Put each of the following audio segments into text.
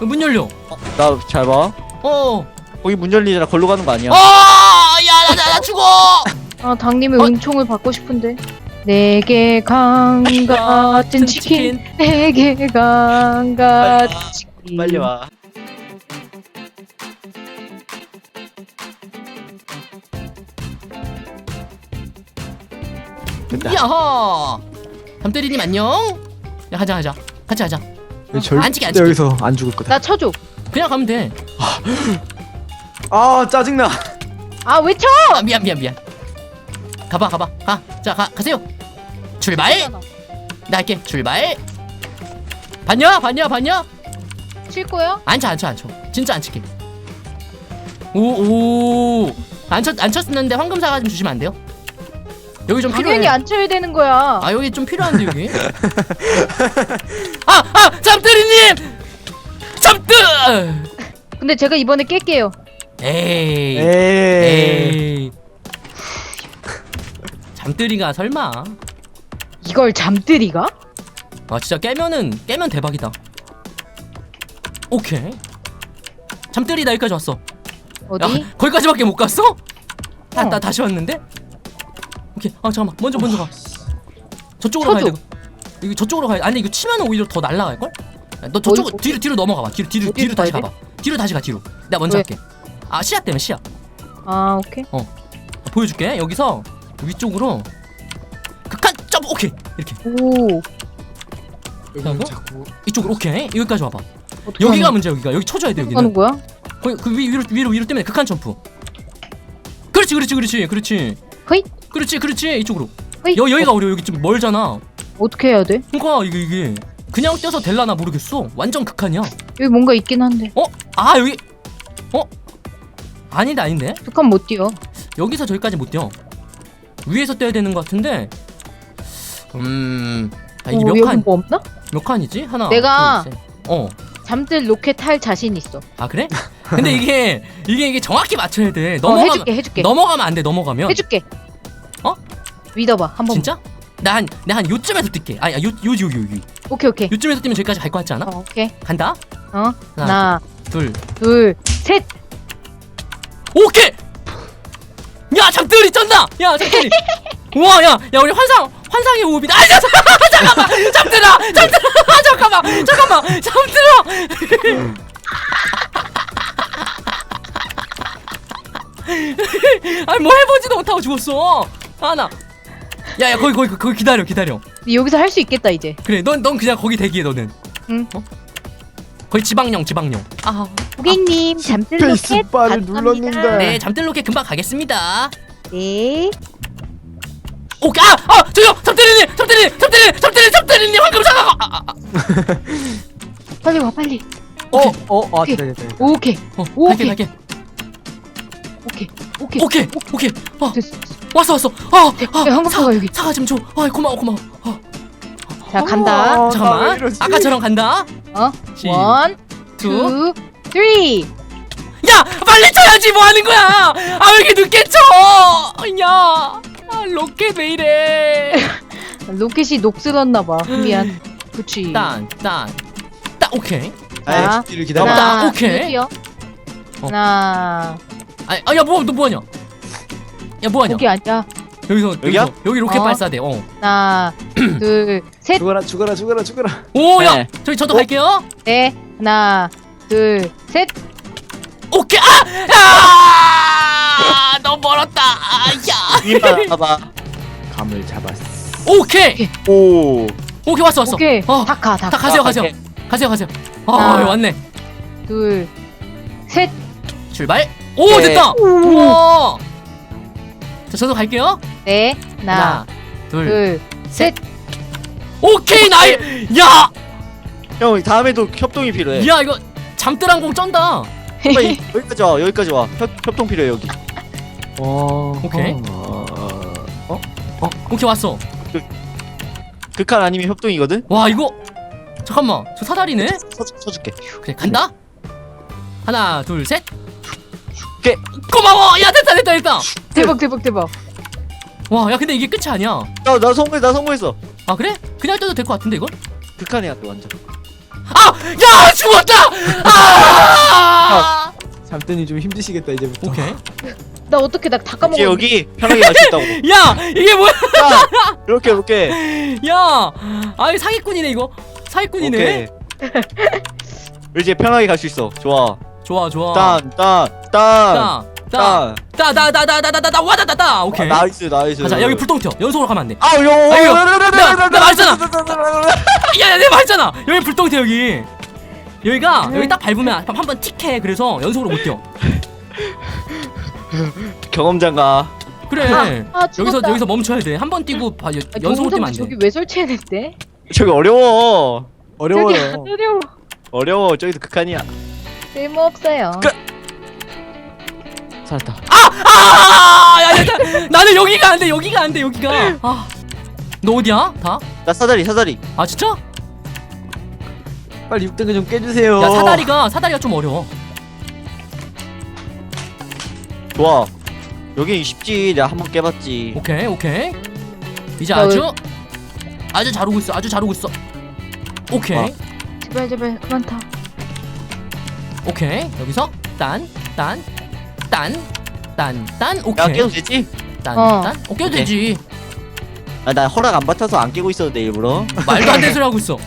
문 열려. 나 잘 봐. 어. 거기 문 열리잖아. 걸로 가는 거 아니야. 어, 야, 나, 나, 나 죽어. 아 당님의 어? 은총을 받고 싶은데 내게 강 같은 치킨 내게 강 같은 치킨 빨리 와. 야호. 담대리님 안녕. 야, 가자, 가자. 같이 가자. 절안 찍게, 안대 찍게. 여기서 안 죽을 거다. 나 쳐줘 그냥 가면 돼. 아 짜증나. 아 왜 쳐? 아, 미안, 미안, 미안. 가봐, 가봐. 가. 자, 가, 가세요. 출발. 나 할게. 출발. 봤냐? 봤냐? 봤냐? 칠 거야? 안 쳐, 안 쳐, 안 쳐. 진짜 안 칠게. 오, 오. 안 쳤, 안 쳤는데 황금 사과 좀 주시면 안 돼요? 여기 좀 필요해. 당연히 안 쳐야 되는 거야 아 여기 좀 필요한데 여기. 아, 아, 잠들이님. 잠들. 근데 제가 이번에 깰게요 에이. 에이. 에이. 잠들이가 설마. 이걸 잠들이가? 아 진짜 깨면은 깨면 대박이다. 오케이. 잠들이 나 여기까지 왔어. 어디? 야, 거기까지밖에 못 갔어? 나, 어. 나 다시 왔는데? 오케이. 아 잠깐만. 먼저 먼저 가. 저쪽으로 가야. 돼. 이거 저쪽으로 가야. 아니 이거 치면 오히려 더 날아갈 걸? 너 저쪽 어디- 뒤로 뒤로 넘어가 봐. 뒤로 뒤로 어디로 뒤로 다시 가야 가봐. 뒤로 다시 가 뒤로. 내가 먼저 왜? 할게. 아 시야 때문에 시야. 아 오케이 보여줄게. 여기서 위쪽으로 극한 점프. 오케이. 이렇게 오 이거? 자꾸 이쪽으로 오케이. 여기까지 와봐. 어떻게 여기가 하는 문제 야 여기가. 여기 쳐줘야 돼 하는 여기는. 거야? 거기 그 위, 위로 위로 위로 때문에 극한 점프. 그렇지 그렇지 그렇지 그렇지. 허이 그렇지 그렇지 이쪽으로. 허이 여 여기가 어려 워 여기 좀 멀잖아. 어떻게 해야 돼? 그러니까 이게 이게 그냥 뛰어서 될라나 모르겠어. 완전 극한이야. 여기 뭔가 있긴 한데 어? 아 여기 어? 아닌데 아닌데 북한 못 뛰어 여기서 저기까지 못 뛰어. 위에서 뛰어야 되는 것 같은데. 음. 아, 이게 어, 몇 여기 칸? 뭐 없나? 몇 칸이지? 하나. 내가- 둘, 셋. 어. 잠들 로켓 탈 자신 있어 아 그래? 근데 이게 이게 이게 정확히 맞춰야 돼. 어, 넘어가면 해줄게 해줄게 넘어가면 안 돼. 넘어가면. 해줄게 어? 믿어봐 한번 진짜? 나한 나 한 요쯤에서 뛸게. 요요요 요, 요, 요. 오케이 오케이 요쯤에서 뛰면 저기까지 갈 것 같지 않아? 어, 오케이 간다. 어 하나, 하나 둘. 둘 셋 오케이. 야 잠들이 쩐다. 야 잠들이. 우와 야, 야 우리 환상 환상의 호흡이다. 아 야, 잠깐만 잠들아 잠들아 잠깐만 잠깐만 잠들아. 아니 뭐 해보지도 못하고 죽었어. 하나. 야야 거기 거기 거기 기다려 기다려. 여기서 할 수 있겠다 이제 그래 넌 넌 그냥 거기 대기해 너는. 응. 어? 거의 지방령 지방령. 아. 고객님 잠들 로켓 스페이스바를 가능합니다. 눌렀는데. 네 잠들로게 금방 가겠습니다. 네 오, 아, 아, 저요, 잠들이님, 잠들이님, 잠들이님, 잠들이님, 잠들이님, 황금 사과가. 아, 아, 아. 빨리 와 빨리 오케이, 어어 아 오케이. 됐다 됐다. 오케이 어, 오케이. 갈게, 갈게. 오케이 오케이 오케이, 오케이. 어, 됐어 됐어. 왔어, 왔어. 아, 야, 아, 황금 사과 여기 사과 좀 줘. 아, 고마워, 고마워. 어, 자 간다 어, 나왜 잠깐만. 이러지? 아까처럼 간다. 어 시, 원, 투. 투, 쓰리. 야, 빨리 쳐야지. 뭐 하는 거야? 아, 왜 이렇게 늦게 쳐? 야, 아, 로켓 왜 이래? 로켓이 녹슬었나 봐. 미안. 그치. 딴, 딴, 딴. 오케이. 자, 아이, 뒤를 기다려. 하나. 하나, 오케이. 둘, 뛰어. 어. 하나, 아, 아, 야, 뭐, 너 뭐하냐? 야, 뭐하냐? 거기 아니야. 여기서, 여기야? 여기서, 여기 로켓 어. 발사대. 어. 하나, 둘, 셋. 죽어라 죽어라 죽어라 죽어라. 오, 야, 네. 저기 저도 어? 갈게요. 네. 하나, 둘, 셋. 오케이 아! 야! 너무 멀었다. 아, 야. 위만 봐봐. 감을 잡았어. 오케이. 오. 오케이 왔어 왔어. 오케이. 어. 다 가, 다 다 가. 가세요 아, 가세요. 갈게. 가세요 가세요. 아, 하나. 왔네. 둘, 셋. 출발. 오, 네. 됐다. 오. 우와. 자, 저도 갈게요. 네. 하나, 하나, 둘, 둘, 셋. 오케이 나이. 야, 형 다음에도 협동이 필요해. 야 이거 잠들항공 쩐다. 빨리 여기까지 와. 여기까지 와. 협, 협동 필요해 여기. 와. 오케이. 어. 오케이 왔어. 극한 아니면 협동이거든. 와 이거 잠깐만 저 사다리네. 서, 서줄게. 그래 간다. 하나, 둘, 셋. 오케이. 고마워. 야 됐다 됐다 됐다. 대박, 대박, 대박. 와, 야 근데 이게 끝이 아니야. 나 나 성공 나 성공했어. 아 그래? 그냥 떠도 될 것 같은데 이건? 극한이야 또 완전. 아! 야! 죽었다! 아! 육대님 좀 힘드시겠다 이제부터. 오케이. 나 어떻게 나다 이제 까먹었네. 여기 편하게 갈 수 있다고. 야 이게 뭐야? 자, 이렇게 이렇게. 야, 아이 사기꾼이네 이거. 사기꾼이네. 오케이. 이제 편하게 갈 수 있어. 좋아. 좋아 좋아. 딴, 딴, 딴, 따, 따, 딴. 따, 따, 따, 따, 따, 따, 따, 와다다다. 오케이. 아, 나이스, 나이스. 가자 여기 불똥 튀어. 연속으로 가면 안 돼. 아, 나- 나 말했잖아. 야, 야, 내가 말했잖아. 여기 불똥 튀어 여기. 여기가 여기 딱 밟으면 한번 틱해. 그래서 연속으로 못 뛰어. 경험장가. 그래. 아, 아, 여기서 죽었다. 여기서 멈춰야 돼. 한 번 뛰고 봐, 아, 연속으로 뛰면 안 저기 돼. 왜 설치해냈대? 저기 어려워. 어려워요. 저기 어려워. 어려워. 저기도 극한이야. 쓸모 없어요. 그- 살았다. 아, 야, 야, 야, 나는 여기가 안 돼. 여기가 안 돼. 여기가. 아, 너 어디야? 다? 나 사다리, 사다리. 아 진짜? 빨리 육대가 좀 깨주세요. 야 사다리가 사다리가 좀 어려워. 좋아. 여기 쉽지. 내가 한번 깨봤지. 오케이 오케이. 이제 나 아주 아주 잘 오고 있어. 아주 잘 오고 있어. 오케이 와. 제발 제발 그만 타. 오케이 여기서 딴딴딴딴딴 야, 오케이 깨도 되지? 딴딴 어. 오케이 오케이. 되지. 아, 나 허락 안 받아서 안 깨고 있었는데, 일부러. 말도 안 되는 소리 하고 있어.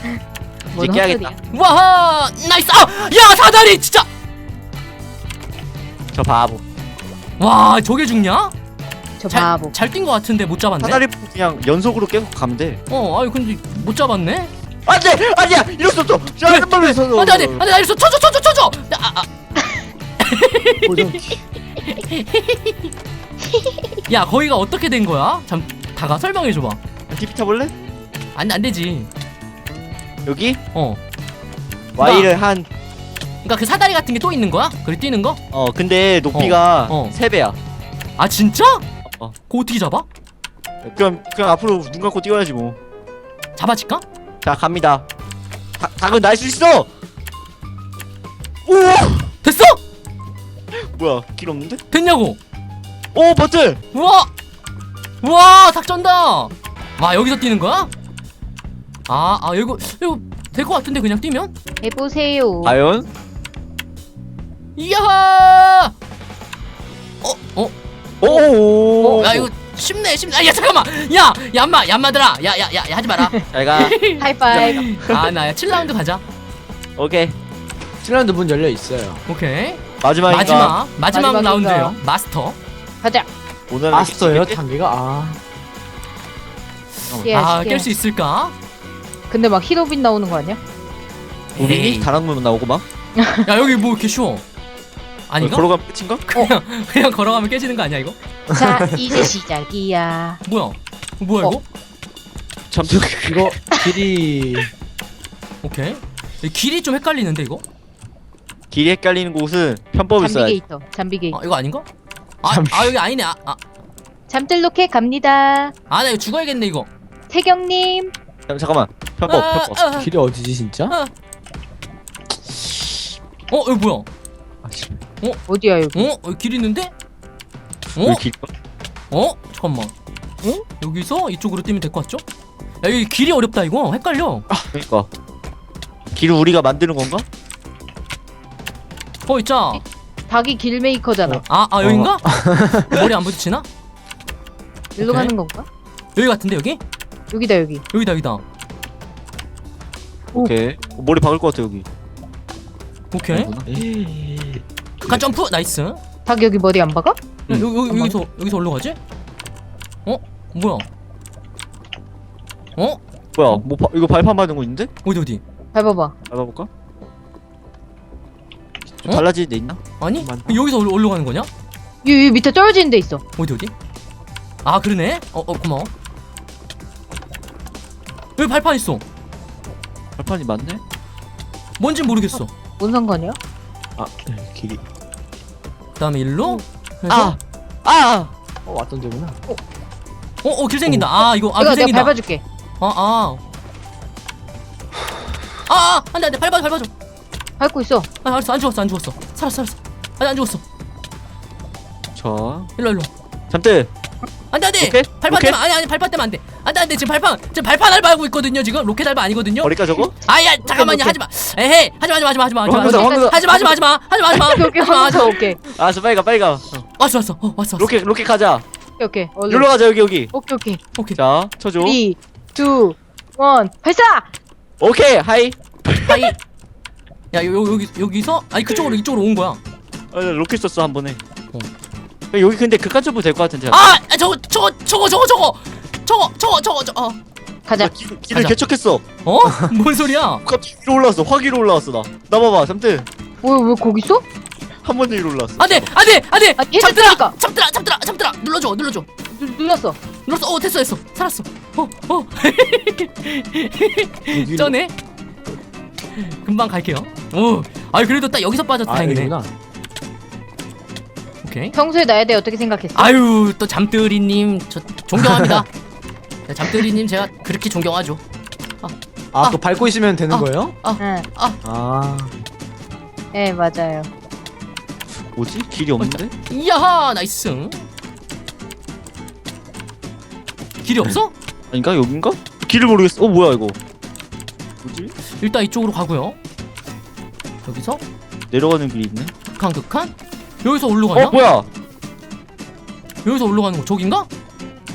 뭔 이제 깨야겠다. 헛소리야. 와하 나이스. 아야 사다리 진짜. 저 바보. 와 저게 죽냐? 저 바보. 잘뛴 거 같은데 못 잡았네. 사다리 그냥 연속으로 깨고 가면 돼. 어 아유 근데 못 잡았네. 안돼 아니야 이럴 수 없어. 한번에 서서 안돼 안돼 안돼 나 이랬어 쳐줘 쳐줘 쳐줘. 아, 아. 보정기. 야 거기가 어떻게 된 거야? 잠 다가 설명해 줘봐. TP 타볼래? 안 안 되지. 여기 어. Y를 한 어 그러니까 그 사다리 같은 게 또 있는 거야? 그래 뛰는 거? 근데 높이가 어, 어. 세 배야 아 진짜? 어. 그거 어떻게 잡아? 그럼 그냥 앞으로 눈 감고 뛰어야지 뭐자 잡아질까? 갑니다 다, 닭은 날 수 있어 우와 됐어? 뭐야 길 없는데? 됐냐고? 오 버튼 우와! 우와 닭 쩐다! 와 여기서 뛰는 거야? 아, 아 이거 이거 될 것 같은데 그냥 뛰면? 해보세요. 과연? 이야! 어? 어? 오오오 야 이거 쉽네 쉽네 아야 잠깐만 야 얌마 얌마들아 야야야 야, 하지 마라 잘가 하이파이브. 아나야 7라운드 가자 오케이 7라운드 문 열려 있어요. 오케이 마지막인가 마지막 마지막 마지막인가? 라운드예요 마스터 가자. 오늘 마스터요 단계가 아. 예, 아 쉽게. 깰수 있을까? 근데 막 히로빈 나오는 거 아니야? 우리 에이. 다락문 나오고 막 야 여기 뭐 이렇게 쉬워 아닌가? 걸어가면 끝인가? 그냥 그냥 걸어가면 깨지는 거 아니야 이거? 자 이제 시작이야. 뭐야? 뭐야 어. 이거? 잠시 이거 길이 오케이 이 길이 좀 헷갈리는데 이거? 길이 헷갈리는 곳은 편법이 있어야 돼 잠비게이터. 잠비게이터. 아 이거 아닌가? 아, 잠시. 아 여기 아니네 아, 아, 잠들 로켓 갑니다. 아, 나 이거 죽어야겠네 이거 태경님. 잠깐만 편법 아, 편법 아, 길이 어디지 진짜? 아. 어 여기 뭐야? 아, 씨. 어디야 여기? 어? 여기 길 있는데? 어? 여기 길 어? 잠깐만 어? 여기서 이쪽으로 뛰면 될 것 같죠? 야 여기 길이 어렵다 이거 헷갈려 그러니까 길을 우리가 만드는 건가? 어 있자 닭이 길 메이커잖아. 아, 아 여긴가? 머리 안 부딪히나? 일로 오케이. 가는 건가? 여기 같은데 여기? 여기다 여기. 여기다 여기다 오케이 어, 머리 박을 것 같아 여기 오케이 에 이. 간 점프 나이스 닭 여기 머리 안 박아? 여, 여, 여, 여기서 여기서 어디로 가지? 어? 뭐야? 어? 뭐야 뭐 바, 이거 발판 받는 거 있는데? 어디 어디? 밟아봐. 밟아볼까? 좀 어? 달라지는 데 있나? 아니? 많다. 여기서 어디로, 어디로 가는 거냐? 여기, 여기 밑에 떨어지는 데 있어. 어디 어디? 아 그러네? 어, 어 고마워 여기 발판 있어 발판이 많네? 뭔진 모르겠어 뭔 상관이야? 아 길이. 그 다음에 일로 해서 아! 아! 어 왔던 데구나. 어? 어 길 생긴다 아 이거 아 이거 길 내가 생긴다 밟아줄게. 아 아. 아, 아, 안 돼, 안 돼. 밟아줘, 밟아줘. 밟고 있어. 아, 알았어. 안 죽었어, 안 죽었어. 살았어, 살았어. 아니, 안 죽었어. 자 일로, 일로. 잠들! 안돼 안돼. 오케이? 발판 오케이? 때면 아니 아니 발판 때면 안돼. 안돼 안돼. 지금 발판 지금 발판 알바 하고 있거든요 지금. 로켓 알바 아니거든요. 버릴까 저거? 아야 잠깐만요. 하지마. 에헤이 하지마 하지마 하지마 하지마 황금사 하지마. 황금사 하지마 하지마 하지마. 하지마 하지마. 오케이 하지마 하지마. 오케이. 알았어 빨리 가 빨리 가. 어. 왔어 왔어. 어 왔어 왔어. 로켓 로켓 가자. 오케이 오케이. 얼른. 가자 여기 여기. 오케이 오케이. 오케이. 자 쳐줘. 3 2 1 발사! 오케이 하이. 하이. 야 요, 요, 여기 여기서? 아니 그쪽으로 이쪽으로 온 거야. 아, 나 로켓 썼어 한 번에. 어. 야, 여기 근데 극한 점프 될 것 같은데. 아 아, 저거 저거 저거 저거 저거. 저거 저거 저거 저거 어? 가자. 나 길, 길을 가자. 개척했어. 어? 뭔 소리야? 갑자기 위로 올라왔어. 확 위로 올라왔어 나. 나 봐봐 잠들. 왜왜 거기 있어? 한 번에 위로 올라왔어. 안돼 안돼 안돼! 아니, 잠들아! 해줬으니까. 잠들아 잠들아 잠들아! 눌러줘 눌러줘. 누, 눌렀어. 눌렀어. 어 됐어 됐어. 살았어. 어 어. 여기로- 쩌네? 금방 갈게요. 오 아이 그래도 딱 여기서 빠져서 아 다행이네. 여기구나 오케이 평소에 나에 대해 어떻게 생각했어? 아유 또 잠들이님 저 존경합니다 자, 잠들이님 제가 그렇게 존경하죠 아 아. 그거 밟고 있으면 되는 아. 거예요? 응. 아 네 맞아요 뭐지? 길이 없는데? 이야 나이스 길이 없어? 아닌가 여긴가? 길을 모르겠어 어 뭐야 이거 뭐지? 일단 이쪽으로 가고요 여기서 내려가는 길이 있네 극한 극한 여기서 올라가냐? 어 뭐야 여기서 올라가는 거 저긴가?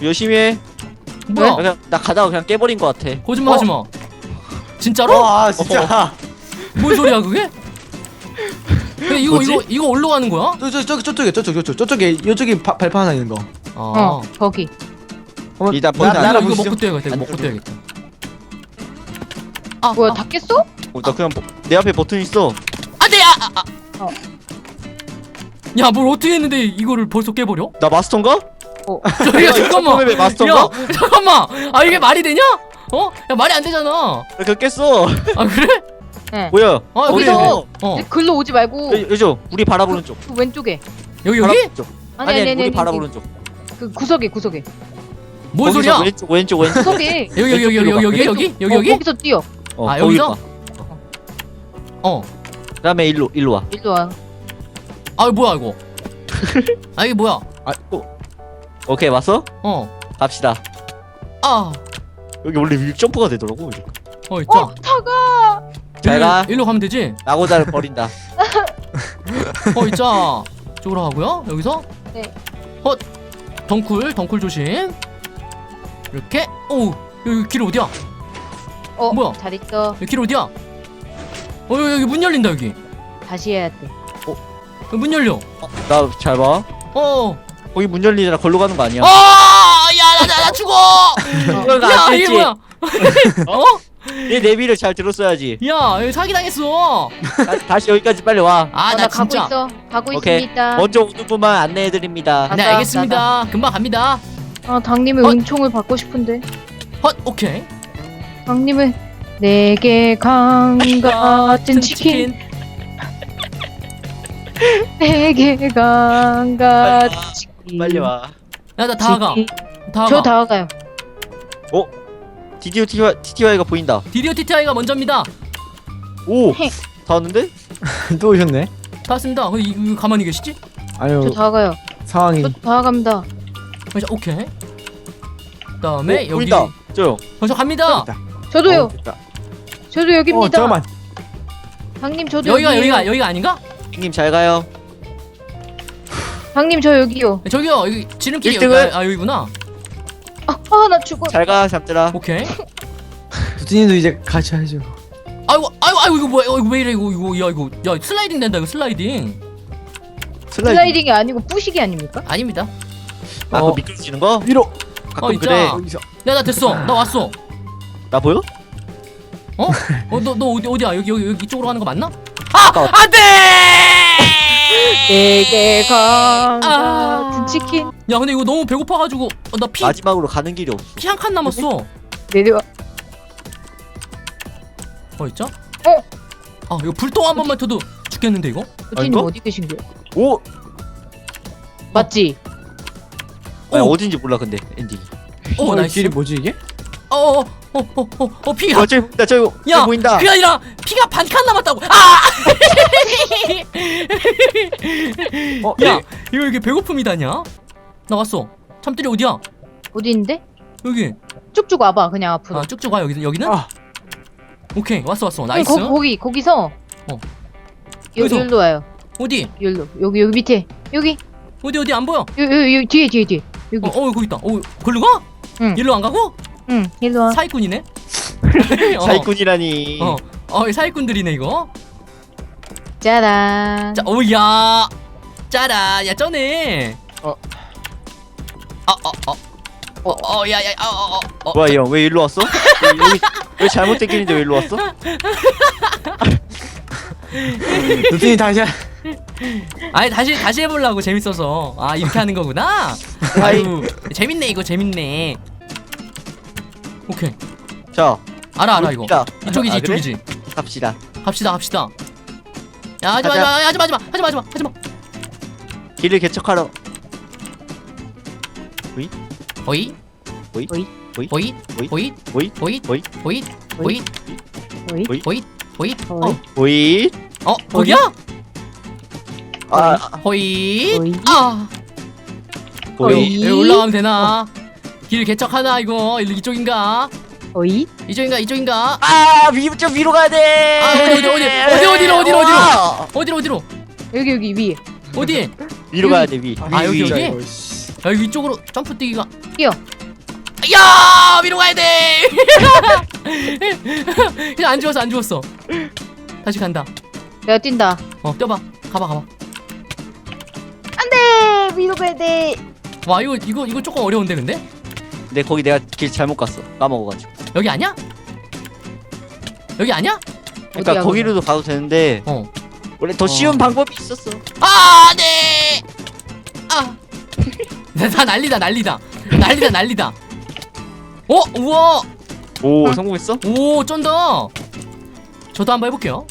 열심히 해 뭐야 나 그냥 나 가다가 그냥 깨버린 것 같아 거짓말 하지 마 진짜로? 와 진짜 뭔 소리야 그게? 근데 이거 뭐지? 이거 이거 올라가는 거야? 저저 저 저쪽에 저쪽 저쪽 저쪽에 이쪽에 바- 발판 하나 있는 거 아 어 거기 일단 나- 않아? 이거 이거 날아보시죠. 먹고 뛰어야겠다 이거 먹고. 뛰어야겠다 아 뭐야 아, 다 깼어? 어, 나 그냥 버- 내 앞에 버튼 있어 안돼 야 아, 아. 어. 야 뭘 어떻게 했는데 이거를 벌써 깨버려? 나 마스터인가? 어 야 잠깐만 왜 마스터인가? 야 잠깐만 아 이게 말이 되냐? 어? 야 말이 안 되잖아 나 그거 깼어 아 그래? 네. 뭐야 아 거기서 어 글로 오지 말고 여- 여죠 우리 바라보는 쪽 그 왼쪽에 여기 여기? 바라보는 쪽 아니 아니 아니 아니 우리 아니 바라보는 쪽 그 구석에 구석에 뭔 거기서 소리야? 왼쪽 왼쪽 왼쪽 구석에 여기 여기 여기 여기 여기 여기 여기 어, 여기? 거기서 뛰어 어, 아, 거기 여기서? 봐. 어. 그다음에 일로 일로 와 일로 와 아 뭐야 이거? 아 이게 뭐야? 오케이 왔어? 어. 갑시다 아. 여기 원래 위 점프가 되더라고 이렇게. 어 있자. 어 타가 잘 가. 일로, 가면 되지? 나고자를 버린다 어 있자. 쪽으로 가고요. 여기서. 네. 어. 덩쿨 덩쿨 조심. 이렇게. 오. 여기 길 어디야? 어 뭐야? 잘 있어 여기 길 어디야? 어 여기, 여기 문 열린다 여기. 다시 해야 돼 문 열려. 나 잘 봐 어. 거기 문 열리잖아 걸로 가는 거 아니야 아! 야, 나, 나, 나 죽어! 이거 야, 안 이게 뭐야? 어? 내 내비를 잘 들었어야지 야, 여기 사기 당했어. 다, 다시 여기까지 빨리 와 아, 어, 나나 가고 진짜. 있어 가고 오케이. 있습니다 먼저 오는 분만 안내해 드립니다 아, 네, 나가, 알겠습니다. 금방 갑니다. 아 당님의 어? 은총을 받고 싶은데 헛, 오케이. 당님의 내게 강 같은 치킨 같은 치킨 빨리 와 야, 나 다가. 다가. 저 다가요 드디어 TTY, TTY가 보인다 디디어 TTI가 먼저입니다. 오! 헤. 다 왔는데? 또 오셨네 다 왔습니다. 근데 이, 이 가만히 계시지? 저 아유 다가요 상황이 저 다가갑니다 자, 오케이. 그다음에 오, 여기. 보인다 저요 먼저 갑니다. 됐다. 저도요 어, 됐다. 저도 어 여기입니다 잠깐만 당님 저도 여기가 여기예요. 여기가 여기가 아닌가? 형님 잘 가요 당님 저 여기요 저기요 여기 지름길이 일등은? 여기, 아 여기구나. 아나 죽어 잘가 잠들아 오케이. 두진이도 이제 같이 하죠 아이고 아이고 아이고 이거 뭐야? 어, 이거 왜 이래 이거 이거 야 이거 야 슬라이딩 된다 이거 슬라이딩. 슬라이드 슬라이딩이 아니고 뿌시기 아닙니까? 아닙니다. 아 어. 그거 미끄러지는 거? 위로 가끔 어. 그래 여기서 야나 됐어. 나 왔어. 나 보여? 어? 어너 너 어디 어디야? 여기 여기 여기 이쪽으로 가는 거 맞나? 아. 안돼! 내게 강 아. 같은 치킨 야 근데 이거 너무 배고파가지고 어, 나피피 마지막으로 가는 길이 없어 한칸 남았어. 내려와 어 있죠? 어? 아 이거 불똥 한 번만 터도 죽겠는데 이거? 이거? 어디 계신 거야? 오! 맞지? 아니, 오. 어딘지 몰라 근데 엔딩이 오 어, 나이스. 길이 뭐지 이게? 어어 어어어 피가 어 저기 보인다 저기 야 저기 보인다 그게 아니라 피가 반 칸 남았다고. 아! 어야 이거 이게 배고픔이 다냐? 나 왔어. 참들이 어디야? 어디 있는데? 여기 쭉쭉 와봐 그냥 앞으로. 아 쭉쭉 와 여기 여기는 아 오케이 왔어 왔어 응, 나이스 거, 거기 거기서. 어. 여, 여기서. 여기로 와요. 어디 여기로 여기 여기 밑에 여기 어디 어디 안 보여 여기 여기, 여기 뒤에 뒤에 뒤에 여기. 어, 어 거기 있다 어 걸로 가 응. 일로 안 가고 응 일로 와. 사기꾼이네 어. 사기꾼이라니. 어, 어, 사기꾼들이네 이거. 짜란. 자, 오야, 짜라, 야 쩌네. 어. 어, 어, 어, 어, 어, 야, 야, 어, 어, 어, 어. 뭐야 이 형 왜 일로 왔어? 왜, 여기 왜 잘못된 길인데 왜 일로 왔어? 도티님 다시 하- 아니 다시 다시 해보려고 재밌어서. 아 이렇게 하는 거구나. 아유, 재밌네 이거 재밌네. 오케이, 자 알아 알아 이거. 이쪽이지 아, 그래? 이쪽이지. 갑시다. 갑시다 갑시다. 야 하지마 가자. 하지마 하지마 하지마 하지마 하지마. 길을 개척하러. 호이? 호이 호이? 호이 호이? 호이 호이? 호이 호이 어이? 호이? 호이 호이 어이? 호이? 어, 어 거기야? 아 호이? 아? 여기 올라가면 되나? 길 개척하나 이거 일- 이쪽인가? 어이? 이쪽인가 이쪽인가? 아 위, 좀 위로 가야 돼. 아, 어디, 어디, 어디, 어디, 어디로, 어디로, 어디로? 와! 어디로 어디로? 여기 여기 위에. 어디? 위로 가야 돼 위. 아, 여기, 위, 여기? 위. 야 위쪽으로 점프 뛰기가 뛰어. 야 위로 가야 돼. 그냥 안 죽었어 안 죽었어. 다시 간다. 내가 뛴다. 어 뛰어봐. 가봐 가봐. 안돼 위로 가야 돼. 와 이거 이거 이거 조금 어려운데 근데 근데 거기 내가 길 잘못 갔어. 까먹어가지고. 여기 아니야? 여기 아니야? 그러니까 어디야, 거기로도 가도 되는데 어. 원래 더 쉬운 어. 방법이 있었어. 아 네. 아. 다 난리다 난리다 난리다 난리다. 어 우와 오 성공했어? 오 쩐다. 저도 한번 해볼게요.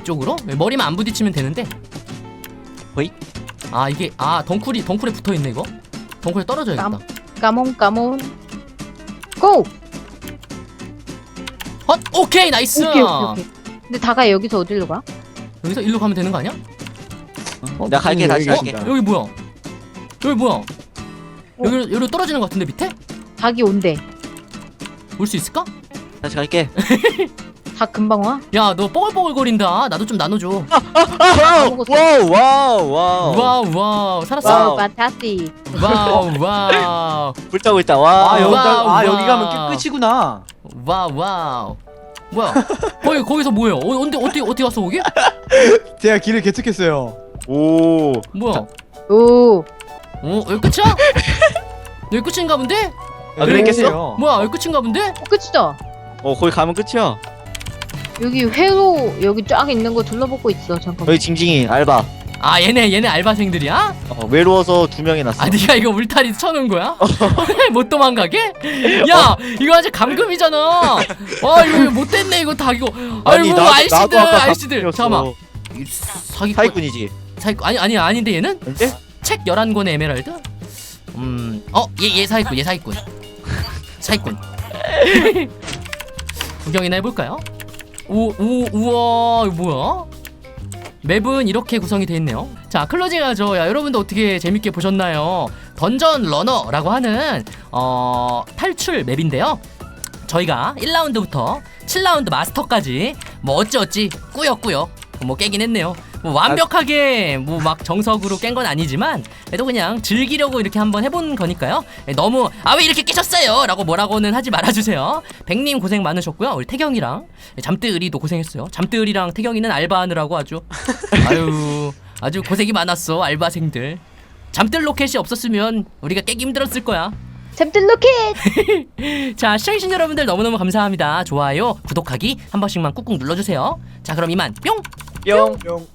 이쪽으로 머리만 안 부딪히면 되는데. 호이? 아 이게 아 덩쿨이 덩쿨에 붙어 있네 이거. 덩쿨에 떨어져야겠다. 깜. 까몬 까몬. 고. 헛 오케이 나이스. 오케이 오케이 오케이. 근데 다가 여기서 어디로 가? 여기서 일로 가면 되는 거 아니야? 어, 내가 갈게 다시 갈게. 계신다. 여기 뭐야? 여기 뭐야? 여기 여기로 떨어지는 것 같은데 밑에? 닭이 온대. 올 수 있을까? 다시 갈게. 닭 금방 와? 야 너 뽀글뽀글 거린다. 나도 좀 나눠줘. 와우 와우 와우 와우. 와우 와우 살았어. 와우. 와우 파타시. 와우 와우 불타고 있다. 와. 아 여기 와우, 아 여기 와우. 가면 깨 끝이구나 와우 와우. 뭐야? 거기 거기서 뭐예요? 어, 언제 어떻게 어떻게 왔어 거기? 제가 길을 개척했어요 오. 뭐야? 오. 어 여기 끝이야? 여기 끝인가 본데? 아, 그랬겠어? 뭐야 여기 끝인가 본데? 어, 끝이다. 어 거기 가면 끝이야. 여기 회로 여기 쫙 있는 거 둘러보고 있어. 잠깐만. 여기 징징이 알바. 아 얘네 얘네 알바생들이야? 어, 외로워서 두 명이 났어. 아 네가 이거 울타리 쳐놓은 거야? 못 도망가게? 야 이거 아직 감금이잖아. 아 이거 못됐네 이거 다 이거. 아이고 아이씨들 아이씨들. 잠깐만. 이 사기꾼. 사기꾼이지. 사기꾼 아니 아니 아닌데 얘는 언제? 책 11권의 에메랄드? 음. 어, 얘 얘 사기꾼. 얘 사기꾼. 사기꾼. 구경이나 해 볼까요? 오, 오, 우와. 이거 뭐야? 맵은 이렇게 구성이 되어 있네요. 자, 클로징 하죠. 야, 여러분도 어떻게 재밌게 보셨나요? 던전 러너라고 하는 어, 탈출 맵인데요. 저희가 1라운드부터 7라운드 마스터까지 뭐 어찌어찌 꾸역꾸역 뭐 깨긴 했네요. 뭐 완벽하게 뭐 막 정석으로 깬 건 아니지만 그래도 그냥 즐기려고 이렇게 한번 해본 거니까요. 예, 너무 아 왜 이렇게 깨셨어요? 라고 뭐라고는 하지 말아주세요. 백님 고생 많으셨고요. 우리 태경이랑 잠뜨으리도 고생했어요. 잠뜨으리랑 태경이는 알바하느라고 아주 아유 아주 고생이 많았어 알바생들. 잠들 로켓이 없었으면 우리가 깨기 힘들었을 거야. 잼들 로켓. 자 시청해주신 여러분들 너무너무 감사합니다 좋아요 구독하기 한 번씩만 꾹꾹 눌러주세요 자 그럼 이만 뿅 뿅. 뿅